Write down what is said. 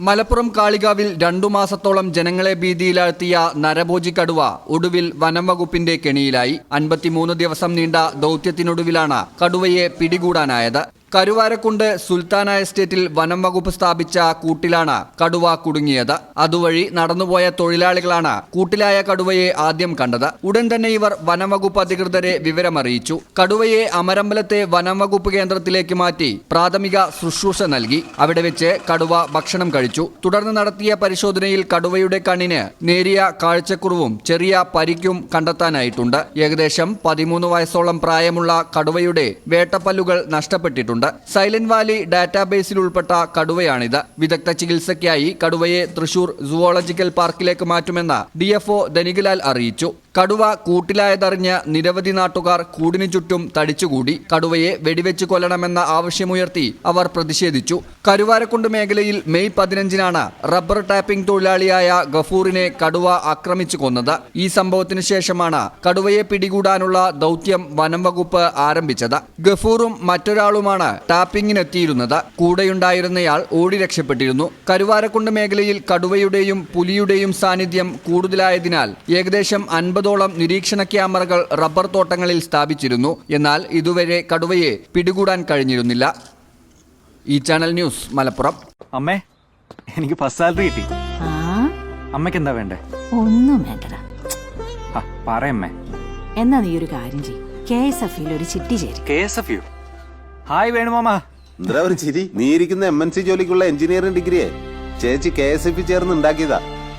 മലപ്പുറം കാളികാവിൽ രണ്ടു മാസത്തോളം ജനങ്ങളെ ഭീതിയിലാഴ്ത്തിയ നരഭോജി കടുവ ഒടുവിൽ വനം വകുപ്പിന്റെ കെണിയിലായി. അൻപത്തിമൂന്ന് ദിവസം നീണ്ട ദൗത്യത്തിനൊടുവിലാണ് കടുവയെ പിടികൂടാനായത്. കരുവാരക്കുണ്ട് സുൽത്താന എസ്റ്റേറ്റിൽ വനം വകുപ്പ് സ്ഥാപിച്ച കൂട്ടിലാണ് കടുവ കുടുങ്ങിയത്. അതുവഴി നടന്നുപോയ തൊഴിലാളികളാണ് കൂട്ടിലായ കടുവയെ ആദ്യം കണ്ടത്. ഉടൻ തന്നെ ഇവർ വനം വകുപ്പ് അധികൃതരെ വിവരമറിയിച്ചു. കടുവയെ അമരമ്പലത്തെ വനം വകുപ്പ് കേന്ദ്രത്തിലേക്ക് മാറ്റി പ്രാഥമിക ശുശ്രൂഷ നൽകി. അവിടെ വെച്ച് കടുവ ഭക്ഷണം കഴിച്ചു. തുടർന്ന് നടത്തിയ പരിശോധനയിൽ കടുവയുടെ കണ്ണിന് നേരിയ കാഴ്ചക്കുറവും ചെറിയ പരിക്കും കണ്ടെത്താനായിട്ടുണ്ട്. ഏകദേശം പതിമൂന്ന് വയസ്സോളം പ്രായമുള്ള കടുവയുടെ വേട്ടപ്പല്ലുകൾ നഷ്ടപ്പെട്ടിട്ടുണ്ട്. സൈലന്റ് വാലി ഡാറ്റാബേസിൽ ഉൾപ്പെട്ട കടുവയാണിത്. വിദഗ്ധ ചികിത്സയ്ക്കായി കടുവയെ തൃശൂർ സുവോളജിക്കൽ പാർക്കിലേക്ക് മാറ്റുമെന്ന് ഡിഎഫ്ഒ ധനികലാൽ അറിയിച്ചു. കടുവ കൂട്ടിലായതറിഞ്ഞ് നിരവധി നാട്ടുകാർ കൂടിനു ചുറ്റും തടിച്ചുകൂടി കടുവയെ വെടിവെച്ച് കൊല്ലണമെന്ന ആവശ്യമുയർത്തി അവർ പ്രതിഷേധിച്ചു. കരുവാരക്കുണ്ട് മേഖലയിൽ മെയ് പതിനഞ്ചിനാണ് റബ്ബർ ടാപ്പിംഗ് തൊഴിലാളിയായ ഗഫൂറിനെ കടുവ ആക്രമിച്ചു കൊന്നത്. ഈ സംഭവത്തിനു ശേഷമാണ് കടുവയെ പിടികൂടാനുള്ള ദൗത്യം വനം വകുപ്പ് ആരംഭിച്ചത്. ഗഫൂറും മറ്റൊരാളുമാണ് ടാപ്പിംഗിനെത്തിയിരുന്നത്. കൂടെയുണ്ടായിരുന്നയാൾ ഓടി രക്ഷപ്പെട്ടിരുന്നു. കരുവാരക്കുണ്ട് മേഖലയിൽ കടുവയുടെയും പുലിയുടെയും സാന്നിധ്യം കൂടുതലായതിനാൽ ഏകദേശം അൻപതോളം നിരീക്ഷണ ക്യാമറകൾ റബ്ബർ തോട്ടങ്ങളിൽ സ്ഥാപിച്ചിരുന്നു. എന്നാൽ ഇതുവരെ കടുവയെ പിടികൂടാൻ കഴിഞ്ഞിരുന്നില്ല. ഈ ചാനൽ ന്യൂസ് മലപ്പുറം. അമ്മേ എനിക്ക് ഫസ്റ്റ് സാലറി കിട്ടി. ആ? അമ്മയ്ക്ക് എന്താ വേണ്ടേ? ഒന്നും വേണ്ടടാ. പറയമ്മേ എന്നാ നീ ഒരു കാര്യം ചെയ്യും. കെ എസ് എഫ് ഒരു ചിട്ടി ചേരും. കെ എസ് എഫ് ഹായ് വേണുമാമ എന്താ ഒരു ചിരി? നീ ഇരിക്കുന്ന എം എൻ സി ജോലിക്കുള്ള എഞ്ചിനീയറിംഗ് ഡിഗ്രിയെ. ചേച്ചി കെ എസ് എഫ് ചേർന്ന് ഉണ്ടാക്കിയതാ.